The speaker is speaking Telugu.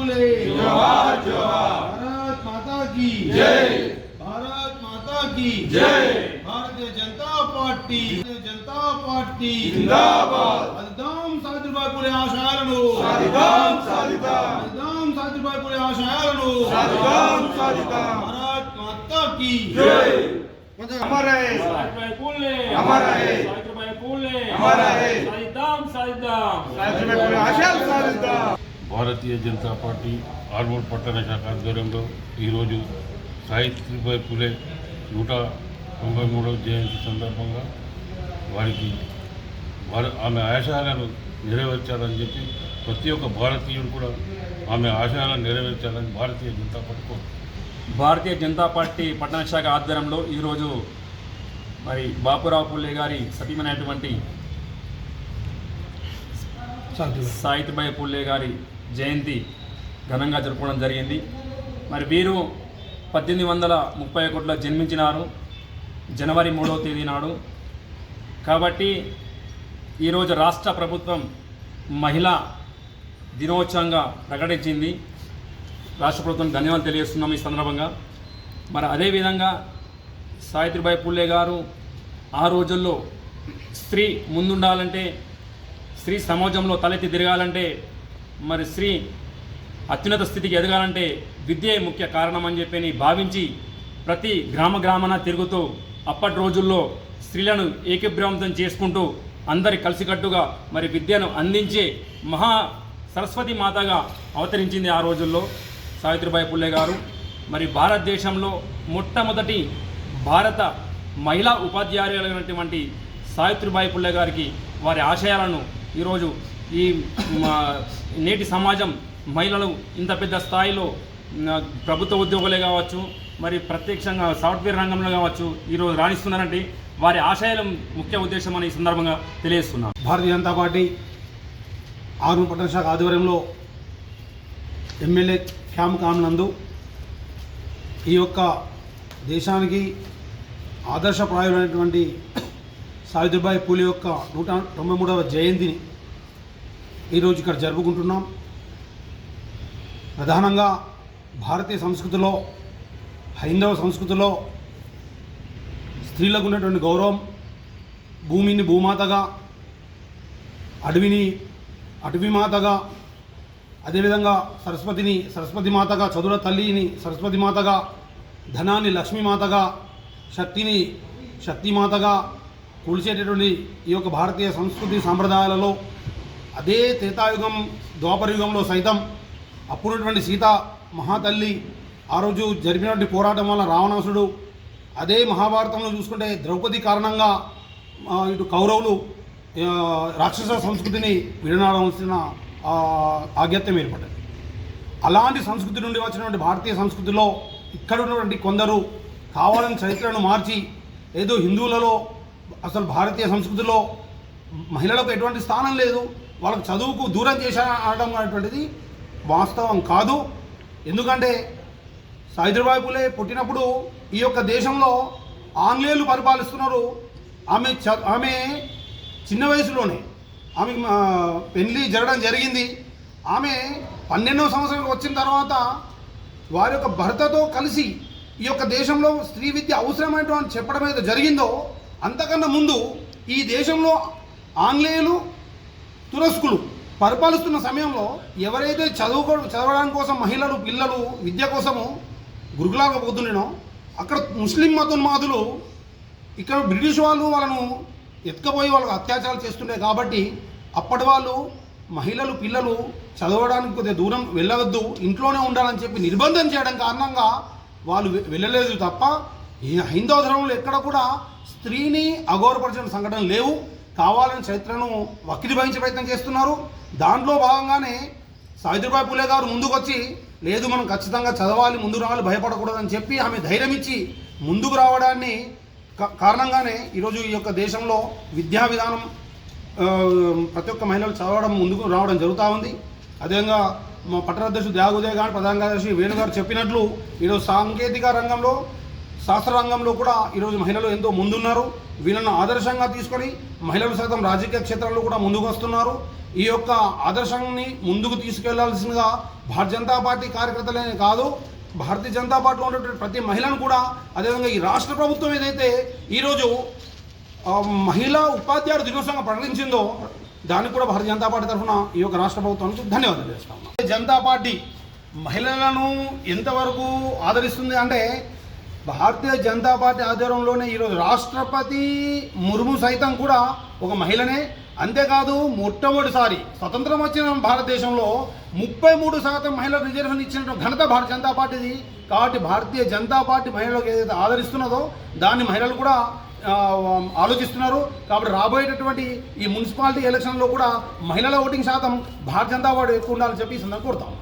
फुले जोहार भारत माता की। जय। भारत माता की। जय। भारतीय जनता पार्टी। जनता पार्टी। जिंदाबाद। हरिदाम साधुभाई फुले आशायरनु हरिदाम साधिदाम हरिदाम साधुभाई फुले आशायरनु हरिदाम साधिदाम भारत माता की। जय। अमर है साधुभाई फुले। अमर है साधुभाई फुले। अमर है साधुदाम साधुदाम साधुभाई फुले। आशाल భారతీయ జనతా పార్టీ ఆర్మూర్ పట్టణ శాఖ ఆధ్వర్యంలో ఈరోజు సావిత్రిబాయి పులే నూట తొంభై మూడవ జయంతి సందర్భంగా వారికి భార ఆమె ఆశయాలను నెరవేర్చాలని చెప్పి ప్రతి ఒక్క భారతీయుడు కూడా ఆమె ఆశయాలను నెరవేర్చాలని భారతీయ జనతా పార్టీ కోరుతుంది. భారతీయ జనతా పార్టీ పట్టణ శాఖ ఆధ్వర్యంలో ఈరోజు మరి బాపురావు పుల్లే గారి సతీమైనటువంటి సావిత్రిబాయి పుల్లే గారి జయంతి ఘనంగా జరుపుకోవడం జరిగింది. మరి వీరు పద్దెనిమిది వందల ముప్పై ఒకటిలో జన్మించినారు. జనవరి మూడవ తేదీ నాడు. కాబట్టి ఈరోజు రాష్ట్ర ప్రభుత్వం మహిళా దినోత్సవంగా ప్రకటించింది. రాష్ట్ర ప్రభుత్వం ధన్యవాదాలు తెలియజేస్తున్నాం ఈ సందర్భంగా. మరి అదేవిధంగా సావిత్రిబాయి పుల్లే గారు ఆ రోజుల్లో స్త్రీ ముందుండాలంటే స్త్రీ సమాజంలో తలెత్తి తిరగాలంటే మరి స్త్రీ అత్యున్నత స్థితికి ఎదగాలంటే విద్యే ముఖ్య కారణం అని చెప్పి భావించి ప్రతి గ్రామ గ్రామాన తిరుగుతూ అప్పటి రోజుల్లో స్త్రీలను ఏకీభ్రాంతం చేసుకుంటూ అందరి కలిసికట్టుగా మరి విద్యను అందించే మహా సరస్వతి మాతగా అవతరించింది ఆ రోజుల్లో సావిత్రిబాయి పుల్లే గారు. మరి భారతదేశంలో మొట్టమొదటి భారత మహిళా ఉపాధ్యాయులైనటువంటి సావిత్రిబాయి పుల్లే గారికి వారి ఆశయాలను ఈరోజు ఈ మా నేటి సమాజం మహిళలు ఇంత పెద్ద స్థాయిలో ప్రభుత్వ ఉద్యోగులే కావచ్చు మరి ప్రత్యక్షంగా సాఫ్ట్వేర్ రంగంలో కావచ్చు ఈరోజు రాణిస్తున్నారంటే వారి ఆశయాల ముఖ్య ఉద్దేశం అని ఈ సందర్భంగా తెలియజేస్తున్నాం. భారతీయ జనతా పార్టీ ఆరు పట్టణశాఖ ఆధ్వర్యంలో ఎమ్మెల్యే క్యాంప్ కానునందు ఈ యొక్క దేశానికి ఆదర్శప్రాయుడైనటువంటి సావిత్రిబాయి పూలి యొక్క నూట తొంభై మూడవ జయంతిని ఈరోజు ఇక్కడ జరుపుకుంటున్నాం. ప్రధానంగా భారతీయ సంస్కృతిలో హైందవ సంస్కృతిలో స్త్రీలకు ఉన్నటువంటి గౌరవం భూమిని భూమాతగా అడవిని అటవీ మాతగా అదేవిధంగా సరస్వతిని సరస్వతి మాతగా చదువుల తల్లిని సరస్వతి మాతగా ధనాన్ని లక్ష్మీమాతగా శక్తిని శక్తిమాతగా కొలిచేటటువంటి ఈ యొక్క భారతీయ సంస్కృతి సాంప్రదాయాలలో అదే త్రేతాయుగం ద్వాపరయుగంలో సైతం అప్పుడున్నటువంటి సీత మహాతల్లి ఆ రోజు జరిపినటువంటి పోరాటం వల్ల రావణాసుడు అదే మహాభారతంలో చూసుకుంటే ద్రౌపది కారణంగా ఇటు కౌరవులు రాక్షస సంస్కృతిని విడనాడవలసిన ఆగత్యం ఏర్పడింది ఏర్పడ్డది. అలాంటి సంస్కృతి నుండి వచ్చినటువంటి భారతీయ సంస్కృతిలో ఇక్కడ ఉన్నటువంటి కొందరు కావాలని చరిత్రను మార్చి ఏదో హిందువులలో అసలు భారతీయ సంస్కృతిలో మహిళలకు ఎటువంటి స్థానం లేదు. వాళ్ళకు చదువుకు దూరం చేశా అనడం అనేటువంటిది వాస్తవం కాదు. ఎందుకంటే సావిత్రిబాయి పుట్టినప్పుడు ఈ యొక్క దేశంలో ఆంగ్లేయులు పరిపాలిస్తున్నారు. ఆమె చ ఆమె చిన్న వయసులోనే ఆమె పెళ్ళి జరగడం జరిగింది. ఆమె పన్నెండవ సంవత్సరానికి వచ్చిన తర్వాత వారి యొక్క భర్తతో కలిసి ఈ యొక్క దేశంలో స్త్రీ విద్య అవసరమైనటువంటి చెప్పడం ఏదో జరిగిందో అంతకన్నా ముందు ఈ దేశంలో ఆంగ్లేయులు తురస్కులు పరిపాలిస్తున్న సమయంలో ఎవరైతే చదువుకో చదవడానికి కోసం మహిళలు పిల్లలు విద్య కోసము గురుకులాగా పోతుండేనో అక్కడ ముస్లిం మతోన్మాదులు ఇక్కడ బ్రిటిష్ వాళ్ళు వాళ్ళను ఎత్తుకపోయి వాళ్ళకు అత్యాచారాలు చేస్తుండే కాబట్టి అప్పటి వాళ్ళు మహిళలు పిల్లలు చదవడానికి కొద్దిగా దూరం వెళ్ళవద్దు ఇంట్లోనే ఉండాలని చెప్పి నిర్బంధం చేయడం కారణంగా వాళ్ళు వెళ్ళలేదు తప్ప ఈ హైందవ ధర్మంలో ఎక్కడ కూడా స్త్రీని అగౌరవపరిచిన సంఘటనలు లేవు. కావాలని చరిత్రను వక్రీభవించే ప్రయత్నం చేస్తున్నారు. దాంట్లో భాగంగానే సావిత్రిబాయి పూలే గారు ముందుకు వచ్చి లేదు మనం ఖచ్చితంగా చదవాలి ముందు రావాలి భయపడకూడదని చెప్పి ఆమె ధైర్యం ఇచ్చి ముందుకు రావడాన్ని కారణంగానే ఈరోజు ఈ యొక్క దేశంలో విద్యా విధానం ప్రతి ఒక్క మహిళలు చదవడం ముందుకు రావడం జరుగుతూ ఉంది. అదేవిధంగా మా పట్టణ దేవగుదయ గారు ప్రధాన కార్యదర్శి వేణు గారు చెప్పినట్లు ఈరోజు సాంకేతిక రంగంలో శాస్త్ర రంగంలో కూడా ఈరోజు మహిళలు ఎంతో ముందున్నారు. వీళ్ళను ఆదర్శంగా తీసుకొని మహిళలు సైతం రాజకీయ క్షేత్రాల్లో కూడా ముందుకు వస్తున్నారు. ఈ యొక్క ఆదర్శాన్ని ముందుకు తీసుకెళ్ళాల్సిందిగా భారతీయ జనతా పార్టీ కార్యకర్తలే కాదు భారతీయ జనతా పార్టీలో ఉన్నటువంటి ప్రతి మహిళను కూడా అదేవిధంగా ఈ రాష్ట్ర ప్రభుత్వం ఏదైతే ఈరోజు మహిళా ఉపాధ్యాయుడు దినోత్సవంగా ప్రకటించిందో దానికి కూడా భారతీయ జనతా పార్టీ తరఫున ఈ యొక్క రాష్ట్ర ప్రభుత్వానికి ధన్యవాదాలు చేస్తా ఉన్నాం. జనతా పార్టీ మహిళలను ఎంతవరకు ఆదరిస్తుంది అంటే భారతీయ జనతా పార్టీ ఆధ్వర్యంలోనే ఈరోజు రాష్ట్రపతి ముర్ము సైతం కూడా ఒక మహిళనే. అంతేకాదు మొట్టమొదటిసారి స్వతంత్రం వచ్చిన భారతదేశంలో ముప్పై మూడు శాతం మహిళలకు రిజర్వేషన్ ఇచ్చిన ఘనత భారత జనతా పార్టీది. కాబట్టి భారతీయ జనతా పార్టీ మహిళలకు ఏదైతే ఆదరిస్తున్నదో దాన్ని మహిళలు కూడా ఆలోచిస్తున్నారు. కాబట్టి రాబోయేటటువంటి ఈ మున్సిపాలిటీ ఎలక్షన్లో కూడా మహిళల ఓటింగ్ శాతం భారత జనతా పార్టీ ఎక్కువ ఉండాలని చెప్పి ఈ సందర్భం కోరుతాం.